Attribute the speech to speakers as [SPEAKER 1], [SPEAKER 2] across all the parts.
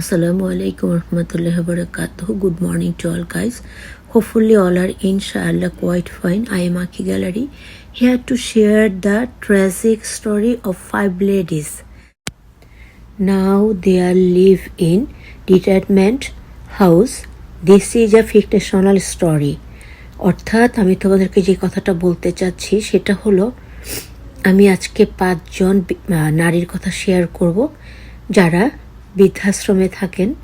[SPEAKER 1] আসসালামু আলাইকুম রহমতুল্লাহ বরকাত good morning to all guys hopefully all are ইনশা আল্লাহ quite fine I am Akhi gallery here to share the tragic story of five ladies now they are live in retirement house this is a fictional story অর্থাৎ আমি তোমাদেরকে যে কথাটা বলতে চাচ্ছি সেটা হলো, আমি আজকে পাঁচজন নারীর কথা শেয়ার করব যারা বৃদ্ধাশ্রমে থাকেন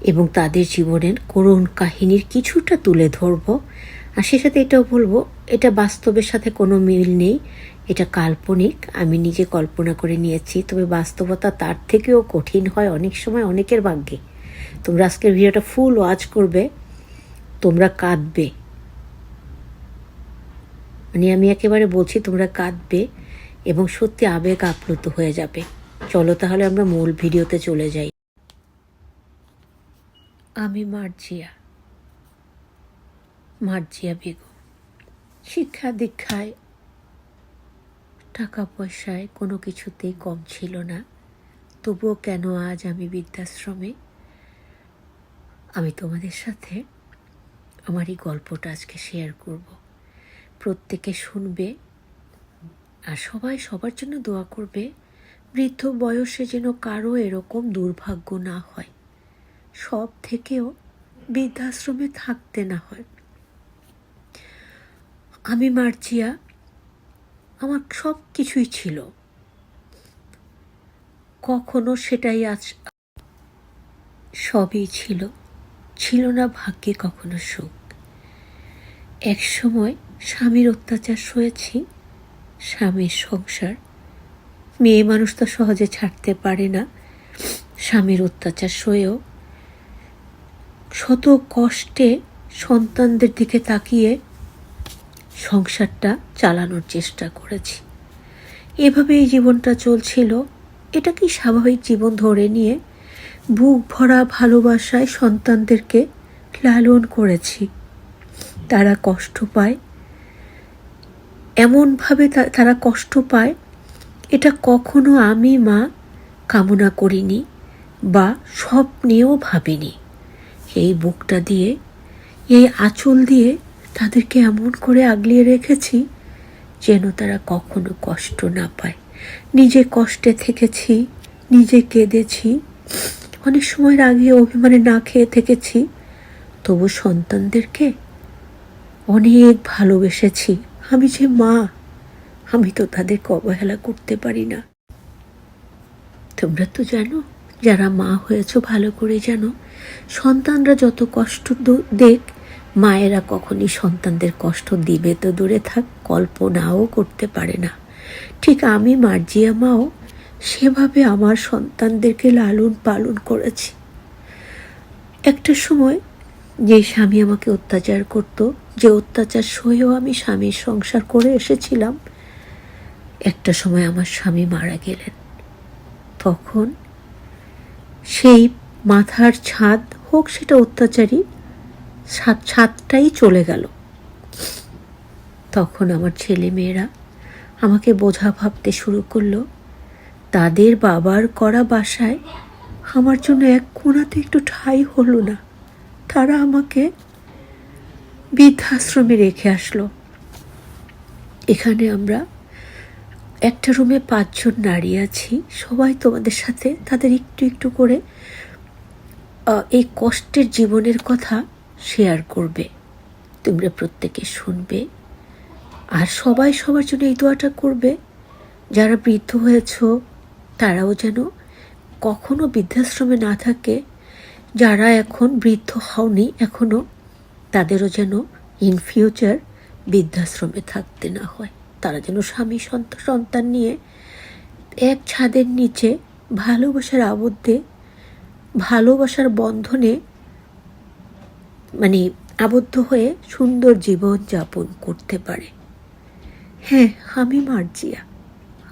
[SPEAKER 1] এবং তাদের জীবনের করুণ কাহিনীর কিছুটা তুলে ধরব। আর সে সাথে এটাও বলব, এটা বাস্তবের সাথে কোনো মিল নেই, এটা কাল্পনিক, আমি নিজে কল্পনা করে নিয়েছি, তবে বাস্তবতা তার থেকেও কঠিন হয় অনেক সময় অনেকের ভাগ্যে। তোমরা আজকের ভিডিওটা ফুল ওয়াচ করবে, তোমরা কাঁদবে। মানে আমি একেবারে বলছি তোমরা কাঁদবে এবং সত্যি আবেগ আপ্লুত হয়ে যাবে। চলো তাহলে আমরা মূল ভিডিওতে চলে যাই। আমি মার্জিয়া। মার্জিয়া বেগম। শিক্ষা দীক্ষায় টাকা পয়সায় কোনো কিছুতেই কম ছিল না। তবুও কেন আজ আমি বৃদ্ধাশ্রমে? আমি তোমাদের সাথে আমার এই গল্পটা আজকে শেয়ার করব। প্রত্যেকে শুনবে আর সবাই সবার জন্য দোয়া করবে। বৃদ্ধ বয়সে যেন কারও এরকম দুর্ভাগ্য না হয়। সব থেকেও বৃদ্ধাশ্রমে থাকতে না হয়। আমি মার্জিয়া, আমার সব কিছুই ছিল। কখনো সেটাই আজ সবই ছিল ছিল না ভাগ্যে কখনো সুখ। এক সময় স্বামীর অত্যাচার সয়েছি, স্বামীর সংসার মেয়ে মানুষ তো সহজে ছাড়তে পারে না। স্বামীর অত্যাচার সয়েও শত কষ্টে সন্তানদের দিকে তাকিয়ে সংসারটা চালানোর চেষ্টা করেছি। এভাবে এই জীবনটা চলছিল। এটা কি স্বাভাবিক জীবন ধরে নিয়ে বুক ভরা ভালোবাসায় সন্তানদেরকে লালন করেছি? তারা কষ্ট পায়। এমনভাবে তারা কষ্ট পায় এটা কখনো আমি, মা, কামনা করিনি বা স্বপ্নেও ভাবিনি। এই বুকটা দিয়ে, এই আঁচল দিয়ে তাদেরকে এমন করে আগলিয়ে রেখেছি যেন তারা কখনো কষ্ট না পায়। নিজে কষ্টে থেকেছি, নিজে কেঁদেছি, অনেক সময়ের আগে অভিমানে না খেয়ে থেকেছি, তবু সন্তানদেরকে অনেক ভালোবেসেছি। আমি যে মা আমি তো তাদেরকে অবহেলা করতে পারি না। তোমরা তো জানো, যারা মা হয়েছো ভালো করে জানো। সন্তানরা যত কষ্ট দেখ, মায়েরা কখনই সন্তানদের কষ্ট দিবে তো দূরে থাক, কল্পনাও করতে পারে না। ঠিক আমি, মার্জিয়া মাও, সেভাবে আমার সন্তানদেরকে লালন পালন করেছি। একটা সময় যে স্বামী আমাকে অত্যাচার করত, যে অত্যাচার সয়েও আমি স্বামীর সংসার করে এসেছিলাম একটা সময় আমার স্বামী মারা গেলেন। তখন সেই মাথার ছাদ হোক সেটা অত্যাচারী, ছাদ, ছাদটাই চলে গেল। তখন আমার ছেলে মেয়েরা আমাকে বোঝা ভাবতে শুরু করল, তাদের বাবার করা বাসায় আমার জন্য এক কোনাতে একটু ঠাই হলো না। তারা আমাকে বৃদ্ধাশ্রমে রেখে আসলো। এখানে আমরা একটা রুমে পাঁচজন নারী আছি। সবাই তোমাদের সাথে। তাদের একটু একটু করে এই কষ্টের জীবনের কথা শেয়ার করবে। তোমরা প্রত্যেকে শুনবে। আর সবাই সবার জন্য এই দোয়াটা করবে, যারা বৃদ্ধ হয়েছ, তারাও যেন কখনো বৃদ্ধাশ্রমে না থাকে। যারা এখন বৃদ্ধ হওনি, এখনও তাদেরও যেন ইন ফিউচার বৃদ্ধাশ্রমে থাকতে না হয়। তারা যেন স্বামী সন্ত- সন্তান নিয়ে এক ছাদের নিচে ভালোবাসার আবদ্ধে, ভালোবাসার বন্ধনে মানে আবদ্ধ হয়ে সুন্দর জীবন যাপন করতে পারে। হ্যাঁ আমি মার্জিয়া।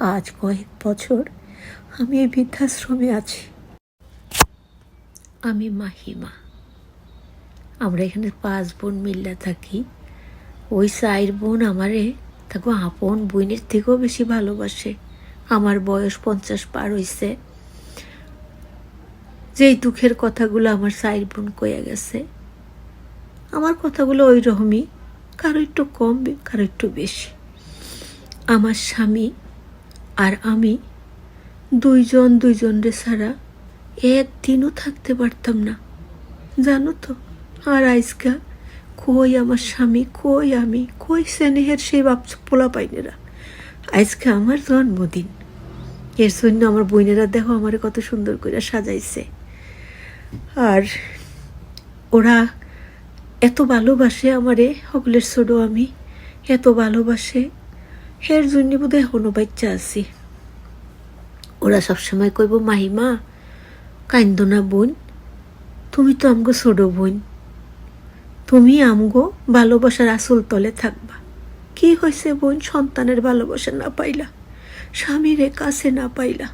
[SPEAKER 1] আজ কয়েক বছর আমি এই বৃদ্ধাশ্রমে আছি। আমি মাহিমা। আমরা এখানে পাঁচ বোন মিল্লা থাকি। ওই চার বোন আমারে তাকে আপন বইনের থেকেও বেশি ভালোবাসে। আমার বয়স পঞ্চাশ পার হইছে। যেই দুঃখের কথাগুলো আমার সাইর বোন কয়ে গেছে, আমার কথাগুলো ওই রকমই কারও একটু কম, কারও একটু বেশি। আমার স্বামী আর আমি দুইজন দুইজনরে ছাড়া একদিনও থাকতে পারতাম না। জানো তো, আর আইসকা কই আমার স্বামী, কই আমি? কই স্নেহের সেই বাপ পোলা পাইনেরা? আজকে আমার জন্মদিন। এর জন্য আমার বোনেরা দেখো আমার কত সুন্দর করে সাজাইছে। আর ওরা এত ভালোবাসে আমারে, হগলের ছোট আমি, এত ভালোবাসে। এর জন্য বোধহয় এখনও বাচ্চা আছি। ওরা সবসময় কইব, মাহিমা, কান্দ না বোন। তুমি তো আমগো ছোট বোন। তুমি আমগো ভালোবাসার আসল তলে থাকবা। কি হয়েছে বোন? সন্তানের ভালোবাসা না পাইলা, স্বামীর কাছে না পাইলা।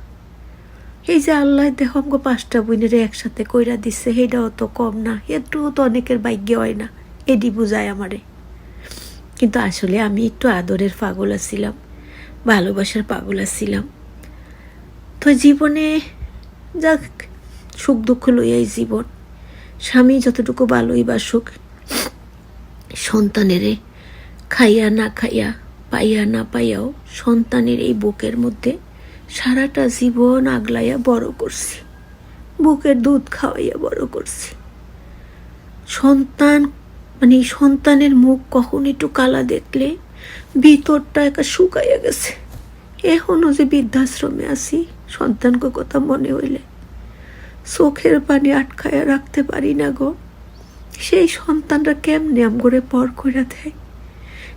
[SPEAKER 1] এই যে আল্লাহ দেহ আমগো পাঁচটা বোনের একসাথে কইরা দিছে সেটাও তো কম না। একটুও তো অনেকের ভাগ্য হয় না, এডি বুঝায় আমারে। কিন্তু আসলে আমি একটু আদরের পাগল ছিলাম ভালোবাসার পাগল ছিলাম তো জীবনে যাক, সুখ দুঃখ লইয়াই জীবন। স্বামী যতটুকু ভালোই বাসুক সন্তানেরে, খাইয়া না খাইয়া, পাইয়া না পাইয়াও সন্তানের এই বুকের মধ্যে সারাটা জীবন আগলাইয়া বড় করছি। বুকের দুধ খাওয়াইয়া বড় করছি। সন্তান মানে সন্তানের মুখ কখন একটু কালা দেখলে ভিতরটা একা শুকাইয়া গেছে। এখনও যে বৃদ্ধাশ্রমে আছি, সন্তানকে কথা মনে হইলে চোখের পানি আটকায়া রাখতে পারি না গো। সেই সন্তানরা কেমনে আম করে পর করে দেয়?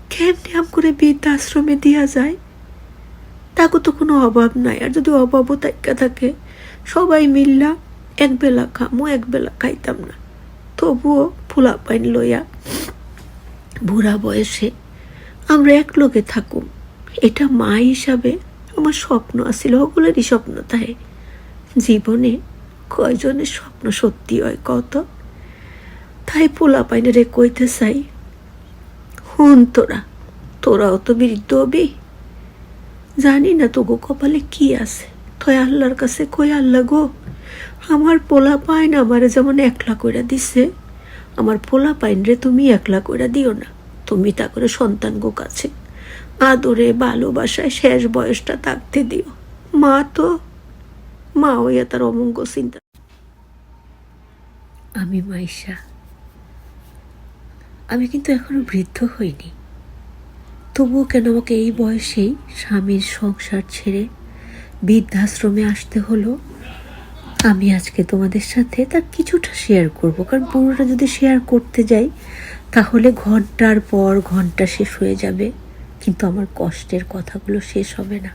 [SPEAKER 1] কেমনে আম করে বৃদ্ধাশ্রমে দিয়া যায়? তাকে তো কোনো অভাব নাই, আর যদি অভাবও তাইকা থাকে, সবাই মিল্লা এক বেলা খামো, এক বেলা খাইতাম না। তবুও ফুলা পাইন লইয়া বুড়া বয়সে আমরা এক লোকে থাকুম। এটা মা হিসাবে আমার স্বপ্ন আসছিল ওগুলোরই স্বপ্ন তাই জীবনে কয়জনের স্বপ্ন সত্যি হয় কত তাই পোলা পাইনে রে কইতে চাই, হুন তোরা, তোরাও তো বৃদ্ধ হবি। জানি না তো গো কপালে কি আছে, থয় আল্লাহর কাছে কই আল্লাহ গো। আমার পোলা পাইন আমারে যেমন একলা কইরা দিছে, আমার পোলা পাইন রে তুমি একলা কইরা দিও না, তুমি তা করে সন্তান গো কাছে আদরে ভালোবাসায় শেষ বয়সটা থাকতে দিও। মা তো, মা হইয়া তার অমঙ্গ চিন্তা আমি মাইশা আমি কিন্তু এখনও বৃদ্ধ হইনি। তবুও কেন আমাকে এই বয়সেই স্বামীর সংসার ছেড়ে বৃদ্ধাশ্রমে আসতে হলো? আমি আজকে তোমাদের সাথে তার কিছুটা শেয়ার করব। কারণ পুরোটা যদি শেয়ার করতে যাই, তাহলে ঘণ্টার পর ঘণ্টা শেষ হয়ে যাবে। কিন্তু আমার কষ্টের কথাগুলো শেষ হবে না।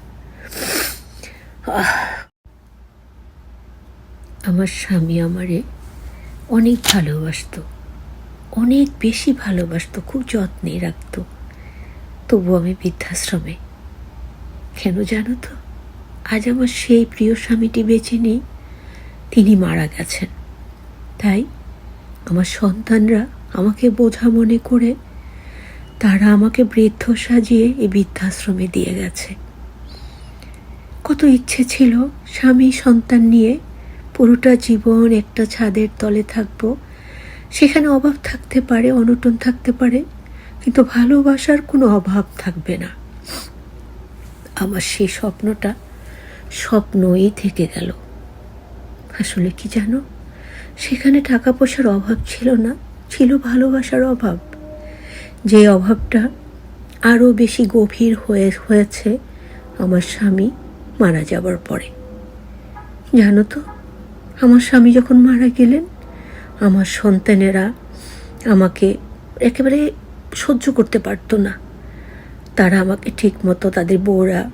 [SPEAKER 1] আমার স্বামী আমারে অনেক ভালোবাসতো। অনেক বেশি ভালোবাসতো, খুব যত্নে রাখত। তবু আমি বৃদ্ধাশ্রমে। কেন জানো তো? আজ আমার সেই প্রিয় স্বামীটি বেঁচে নেই, তিনি মারা গেছেন। তাই আমার সন্তানরা আমাকে বোঝা মনে করে তারা আমাকে বৃদ্ধ সাজিয়ে এই বৃদ্ধাশ্রমে দিয়ে গেছে। কত ইচ্ছে ছিল স্বামী সন্তান নিয়ে পুরোটা জীবন একটা ছাদের তলে থাকব সেখানে অভাব থাকতে পারে, অনটন থাকতে পারে, কিন্তু ভালোবাসার কোনো অভাব থাকবে না। আমার সেই স্বপ্নটা স্বপ্নই থেকে গেল। আসলে কি জানো? সেখানে টাকা পয়সার অভাব ছিল না, ছিল ভালোবাসার অভাব। যে অভাবটা আরও বেশি গভীর হয়ে, হয়েছে আমার স্বামী মারা যাবার পরে। জানো তো, আমার স্বামী যখন মারা গেলেন আমার সন্তানেরা আমাকে একেবারে সহ্য করতে পারতো না। তারা আমাকে ঠিক মতো তাদের বউরা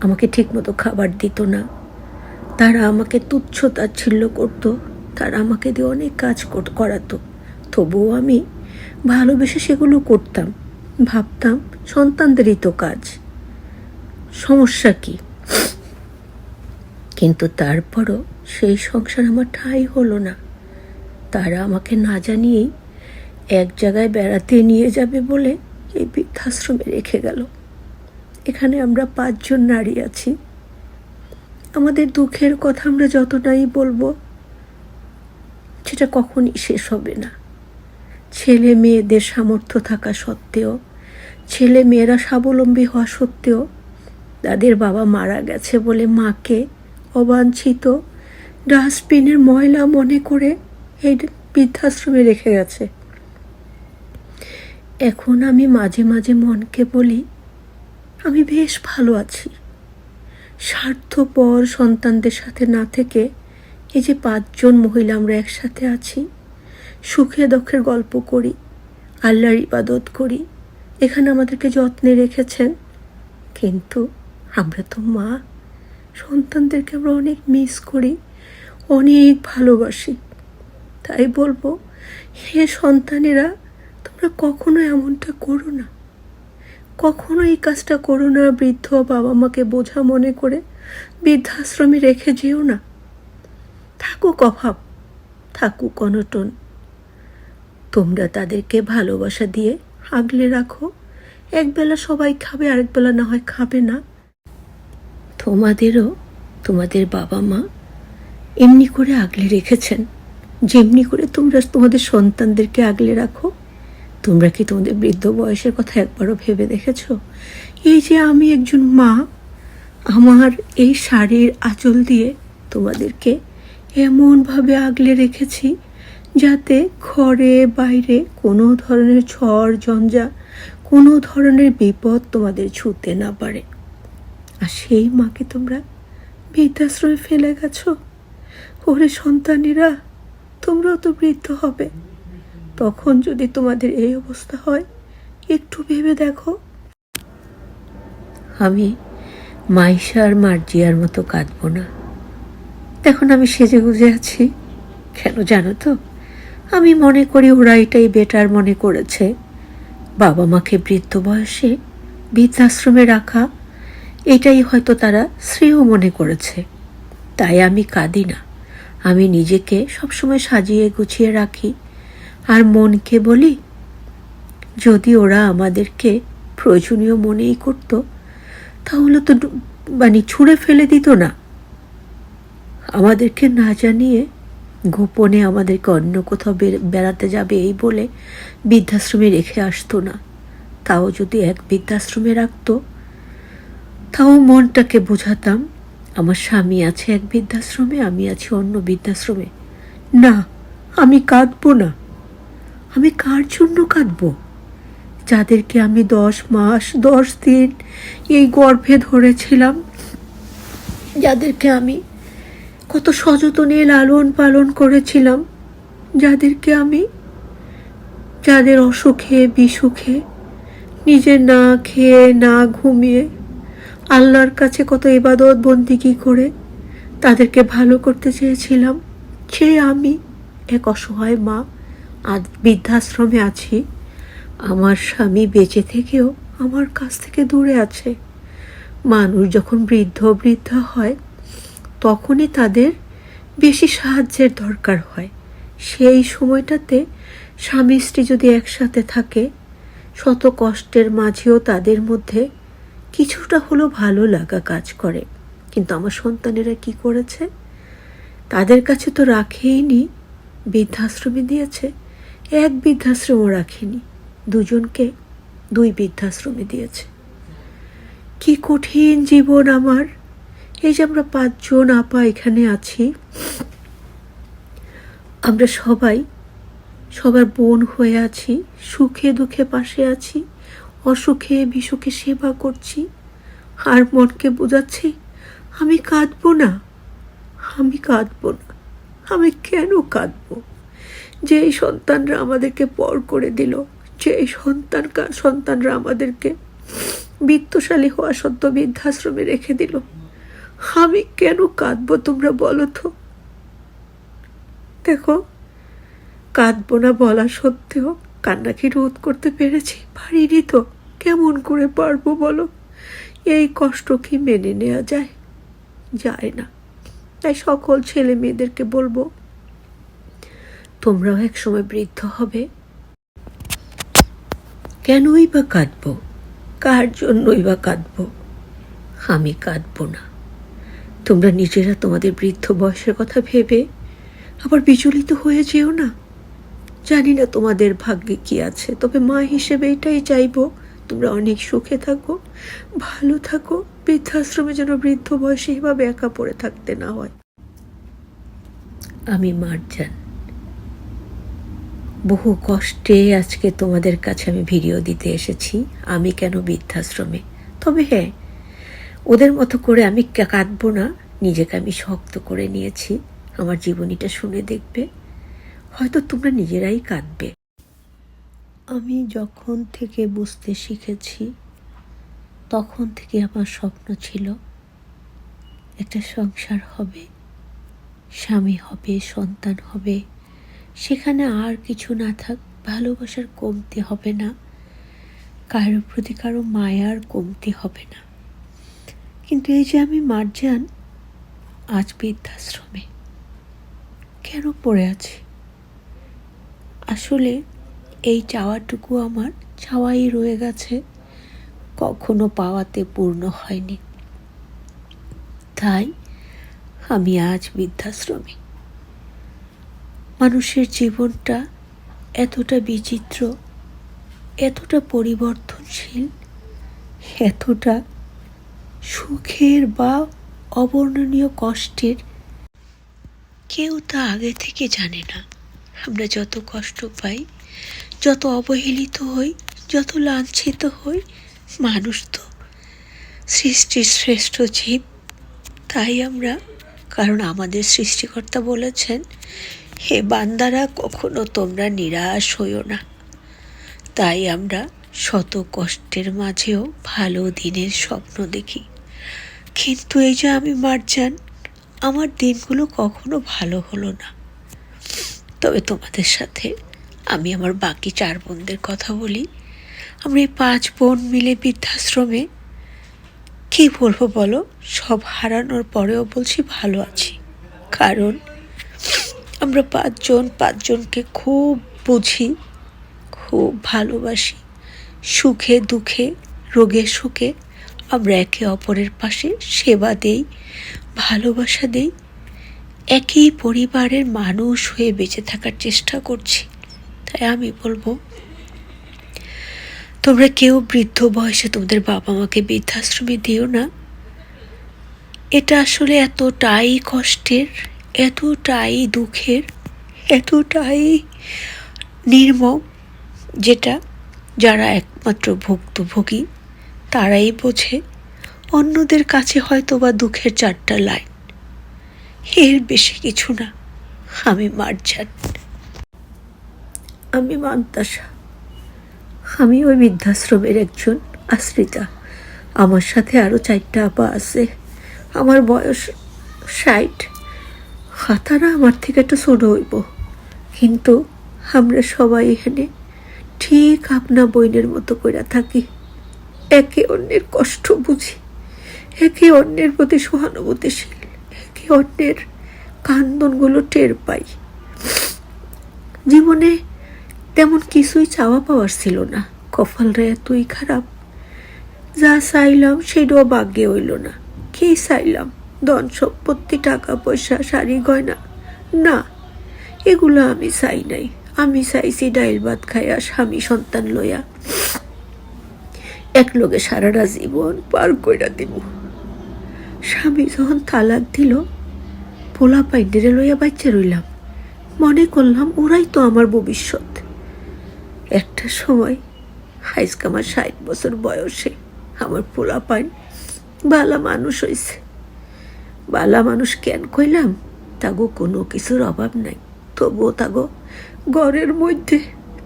[SPEAKER 1] আমাকে ঠিক মতো খাবার দিত না। তারা আমাকে তুচ্ছ তাচ্ছিল্য করতো। তারা আমাকে দিয়ে অনেক কাজ কর- করাতো। তবুও আমি ভালোবেসে সেগুলো করতাম। ভাবতাম, সন্তানদেরই তো কাজ। সমস্যা কি? কিন্তু তারপরও সেই সংসার আমার ঠাঁই হলো না। তারা আমাকে না জানিয়েই এক জায়গায় বেড়াতে নিয়ে যাবে বলে এই বৃদ্ধাশ্রমে রেখে গেল। এখানে আমরা পাঁচজন নারী আছি। আমাদের দুঃখের কথা আমরা যতটাই বলব, সেটা কখনই শেষ হবে না। ছেলে মেয়েদের সামর্থ্য থাকা সত্ত্বেও, ছেলে মেয়েরা স্বাবলম্বী হওয়া সত্ত্বেও, তাদের বাবা মারা গেছে বলে মাকে অবাঞ্ছিত ডাস্টবিনের ময়লা মনে করে এই বৃদ্ধাশ্রমে রেখে গেছে। এখন আমি মাঝে মাঝে মনকে বলি, আমি বেশ ভালো আছি। স্বার্থপর সন্তানদের সাথে না থেকে এই যে পাঁচজন মহিলা আমরা একসাথে আছি, সুখে দুঃখের গল্প করি, আল্লাহর ইবাদত করি, এখানে আমাদেরকে যত্নে রেখেছেন। কিন্তু আমরা তো মা, সন্তানদেরকে আমরা অনেক মিস করি, অনেক ভালোবাসি। তাই বলব, হে সন্তানেরা, তোমরা কখনো এমনটা করো না। কখনো এই কাজটা করো না বৃদ্ধ বাবা মাকে বোঝা মনে করে বৃদ্ধাশ্রমে রেখে যেও না। থাকুক অভাব, থাকুক অনটন। তোমরা তাদেরকে ভালোবাসা দিয়ে আগলে রাখো। একবেলা সবাই খাবে, আরেকবেলা না হয় খাবে না। তোমাদেরও, তোমাদের বাবা মা এমনি করে আগলে রেখেছেন। যেমনি করে তোমরা তোমাদের সন্তানদেরকে আগলে রাখো, তোমরা কি তোমাদের বৃদ্ধ বয়সের কথা একবারও ভেবে দেখেছ? এই যে আমি একজন মা, আমার এই শাড়ির আঁচল দিয়ে তোমাদেরকে এমনভাবে আগলে রেখেছি যাতে ঘরে, বাইরে কোনো ধরনের ঝড়, ঝঞ্ঝা, কোনো ধরনের বিপদ তোমাদের ছুতে না পারে। আর সেই মাকে তোমরা বৃদ্ধাশ্রমে ফেলে গেছো? ওরে সন্তানেরা তোমরাও তো বৃদ্ধ হবে। তখন যদি তোমাদের এই অবস্থা হয়, একটু ভেবে দেখো। আমি মাইশা আর মার্জিয়ার মতো কাঁদবো না। এখন আমি সেজে গুজে আছি। কেন জানো তো? আমি মনে করি ওরা এটাই বেটার মনে করেছে। বাবা মাকে বৃদ্ধ বয়সে বৃদ্ধাশ্রমে রাখা, এটাই হয়তো তারা শ্রেয় মনে করেছে। তাই আমি কাঁদি না। আমি নিজেকে সবসময় সাজিয়ে গুছিয়ে রাখি। আর মনকে বলি, যদি ওরা আমাদেরকে প্রয়োজনীয় মনেই করত, তাহলে তো মানে ছুঁড়ে ফেলে দিত না। আমাদেরকে না জানিয়ে গোপনে আমাদেরকে অন্য কোথাও বেড়াতে যাবে এই বলে বৃদ্ধাশ্রমে রেখে আসতো না। তাও যদি এক বৃদ্ধাশ্রমে রাখতো, তাও মনটাকে বোঝাতাম আমার স্বামী আছে এক বৃদ্ধাশ্রমে, আমি আছি অন্য বৃদ্ধাশ্রমে। না, আমি কাঁদবো না। আমি কার জন্য কাঁদবো? যাদেরকে আমি দশ মাস, দশ দিন এই গর্ভে ধরেছিলাম, যাদেরকে আমি কত সযতনে লালন পালন করেছিলাম, যাদেরকে আমি, যাদের অসুখে, বিসুখে নিজে না খেয়ে, না ঘুমিয়ে আল্লাহর কাছে কত ইবাদত বন্দিগি করে? তাদেরকে ভালো করতে চেয়েছিলাম। সে আমি, এক অসহায় মা, আজ বৃদ্ধাশ্রমে আছি। আমার স্বামী বেঁচে থেকেও আমার কাছ থেকে দূরে আছে। মানুষ যখন বৃদ্ধ বৃদ্ধা হয়, তখনই তাদের বেশি সাহায্যের দরকার হয়। সেই সময়টাতে স্বামী স্ত্রী যদি একসাথে থাকে, শত কষ্টের মাঝেও তাদের মধ্যে কিছুটা হলো ভালো লাগা কাজ করে। কিন্তু আমার সন্তানেরা কি করেছে? তাদের কাছে তো রাখেইনি, বৃদ্ধাশ্রমে দিয়েছে। এক বৃদ্ধাশ্রমও রাখেনি, দুজনকে দুই বৃদ্ধাশ্রমে দিয়েছে। কি কঠিন জীবন আমার। এই যে আমরা পাঁচজন আপা এখানে আছি, আমরা সবাই, সবার বোন হয়ে আছি, সুখে দুঃখে পাশে আছি। অসুখে বিসুখে সেবা করছি। আর মনকে বোঝাচ্ছি, আমি কাঁদবো না। আমি কাঁদবো না। আমি কেন কাঁদবো? যে সন্তানরা আমাদেরকে পর করে দিল যে সন্তান সন্তানরা আমাদেরকে বিত্তশালী হওয়া সত্ত্বেও বৃদ্ধাশ্রমে রেখে দিল, আমি কেন কাঁদবো তোমরা বলো তো? দেখো, কাঁদবো না বলা সত্ত্বেও কান্না কি রোধ করতে পেরেছি? পারিনি তো। কেমন করে পারব বলো? এই কষ্ট কি মেনে নেওয়া যায়? যায় না। তাই সকল ছেলে মেয়েদেরকে বলব, তোমরাও এক সময় বৃদ্ধ হবে। কেনই বা কাঁদবো? কার জন্যই বা কাঁদবো? আমি কাঁদবো না। তোমরা নিজেরা তোমাদের বৃদ্ধ বয়সের কথা ভেবে আবার বিচলিত হয়ে যেও না। জানি না তোমাদের ভাগ্যে কি আছে, তবে মা হিসেবে এটাই চাইব, তোমরা অনেক সুখে থাকো, ভালো থাকো, বৃদ্ধাশ্রমে যেন বৃদ্ধ বয়সে এভাবে একা পড়ে থাকতে না হয়। আমি মার্জান। বহু কষ্টে আজকে তোমাদের কাছে আমি ভিডিও দিতে এসেছি, আমি কেন বৃদ্ধাশ্রমে? তবে হ্যাঁ ওদের মতো করে আমি কাঁদবো না, নিজেকে আমি শক্ত করে নিয়েছি, আমার জীবনীটা শুনে দেখবে। হয়তো তোমরা নিজেরাই কাঁদবে। আমি যখন থেকে বুঝতে শিখেছি, তখন থেকে আমার স্বপ্ন ছিল, একটা সংসার হবে, স্বামী হবে, সন্তান হবে, সেখানে আর কিছু না থাক, ভালোবাসার কমতি হবে না কারোর প্রতি কারও মায়ার কমতি হবে না। কিন্তু এই যে আমি মার্জান, আজ বৃদ্ধাশ্রমে, কেন পড়ে আছি? আসলে এই চাওয়াটুকু আমার চাওয়াই রয়ে গেছে, কখনো পাওয়াতে পূর্ণ হয়নি। তাই আমি আজ বৃদ্ধাশ্রমে। মানুষের জীবনটা এতটা বিচিত্র, এতটা পরিবর্তনশীল, এতটা সুখের বা অবর্ণনীয় কষ্টের কেউ তা আগে থেকে জানে না। আমরা যত কষ্ট পাই, যত অবহেলিত হই, যত লাঞ্ছিত হই, মানুষ তো সৃষ্টির শ্রেষ্ঠ জীব। তাই আমরা, কারণ আমাদের সৃষ্টিকর্তা বলেছেন, হে বান্দারা, কখনো তোমরা নিরাশ হইও না। তাই আমরা শত কষ্টের মাঝেও ভালো দিনের স্বপ্ন দেখি। কিন্তু এই যে আমি মার্জান, আমার দিনগুলো কখনো ভালো হলো না। তবে তোমাদের সাথে আমি আমার বাকি চার বোনদের কথা বলি। আমরা এই পাঁচ বোন মিলে বৃদ্ধাশ্রমে কি বলব বলো? সব হারানোর পরেও বলছি ভালো আছি। কারণ আমরা পাঁচজন পাঁচজনকে খুব বুঝি, খুব ভালোবাসি। সুখে, দুঃখে, রোগে সুখে আমরা একে অপরের পাশে সেবা দেই, ভালোবাসা দেই একই পরিবারের মানুষ হয়ে বেঁচে থাকার চেষ্টা করছি। তাই আমি বলব, তোমরা কেউ বৃদ্ধ বয়সে তোমাদের বাবা মাকে বৃদ্ধাশ্রমে দিও না। এটা আসলে এতটাই কষ্টের, এতটাই দুঃখের, এতটাই নির্মম, যেটা যারা একমাত্র ভুক্তভোগী, তারাই বোঝে। অন্যদের কাছে হয়তো বা দুঃখের চারটা লাইন। এর বেশি কিছু না। আমি মার্জান আমি মান্তাসা। আমি ওই বৃদ্ধাশ্রমের একজন আশ্রিতা। আমার সাথে আরও চারটা আপা আছে। আমার বয়স ষাট। হাতারা আমার থেকে একটু ছোট হইব। কিন্তু আমরা সবাই এখানে ঠিক আপনা বইনের মতো করে থাকি। একে অন্যের কষ্ট বুঝি। একে অন্যের প্রতি সহানুভূতিশীল। অন্যের কান্দনগুলো টের পাই। জীবনে তেমন কিছুই চাওয়া পাওয়ার ছিল না। কপালরা এতই খারাপ। যা চাইলাম সেটাও ভাগ্যে হইল না। কি চাইলাম? ধন সম্পত্তি, টাকা পয়সা, শাড়ি, গয়না। না, এগুলো আমি চাই নাই। আমি চাইছি ডাইল ভাত খাইয়া স্বামী সন্তান লইয়া এক লোকে সারাটা জীবন পার কইরা দিব স্বামী যখন তালাক দিল পোলা পাইন্ডেরে লইয়া বাচ্চা রইলাম। মনে করলাম ওরাই তো আমার ভবিষ্যৎ। একটা সময় হাইস্ক আমার ষাট বছর বয়সে আমার পোলা পাইন বালা মানুষ হইছে। বালা মানুষ কেন কইলাম? তাগো কোনো কিছুর অভাব নাই। তবুও তাগো ঘরের মধ্যে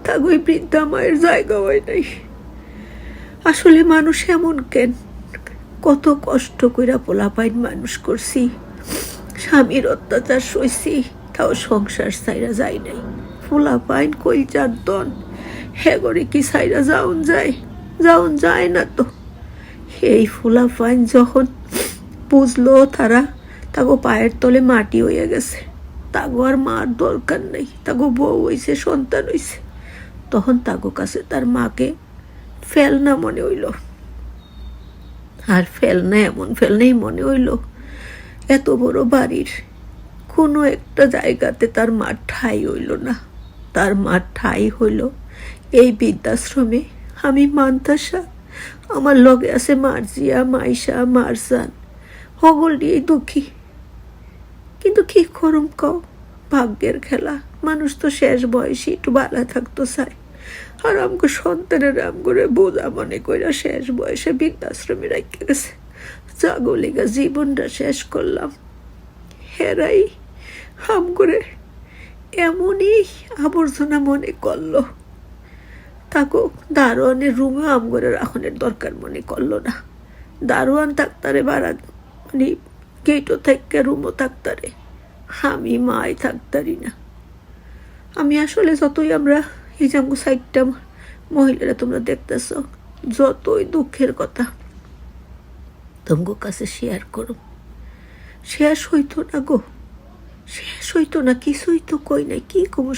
[SPEAKER 1] তাগো এই বৃদ্ধা মায়ের জায়গা হয় নাই। আসলে মানুষ এমন কেন? কত কষ্ট কইরা পোলা পাইন মানুষ করছি। স্বামীর অত্যাচার সইছি, তাও সংসার সাইরা যায় নাই। পোলা পাইন কই চার দন করে কি সাইরা যাউন যায়? যাউন যায় না তো। এই ফুলা পাইন যখন বুঝলো তারা, তাগো পায়ের তলে মাটি হয়ে গেছে। তাগো আর মার দরকার নেই, তাগো বউ হইছে, সন্তান হইছে। তখন তাগো কাছে তার মাকে ফেলনা মনে হইল। আর ফেলনা এমন ফেলনাই মনে হইল এত বড় বাড়ির কোনো একটা জায়গাতে তার মার ঠাই হইল না। তার মার ঠাই হইল এই বৃদ্ধাশ্রমে। আমি মান্তাসা, আমার লগে আছে মার্জিয়া, মাইশা, মারজান। হগল নিয়েই দুঃখী। কিন্তু কি করুম কও? ভাগ্যের খেলা। মানুষ তো শেষ বয়সে, একটু বালা থাকতো চায় আর আমাকে সন্তানের আম করে বোঝা মনে কইরা শেষ বয়সে বৃদ্ধাশ্রমে রাখতে গেছে। জাগলিগা জীবনটা শেষ করলাম। হেরাই হাম করে এমনই আবর্জনা মনে করল। তাকো দারোয়ানের রুমে আম করে রাখনের দরকার মনে করল না। দারোয়ান থাকতারে বাড়া মানে গেটও থাকতে রুমও থাকতারে। আমি মাই থাকতারি না। আমি আসলে যতই আমরা এই যে সাইডটা মহিলারা তোমরা দেখতেছ, যতই দুঃখের কথা তোমার কাছে শেয়ার করো। শেষ হইতো না গো। শেষ হইতো না, কিছুই তো কই নাই, কি কমু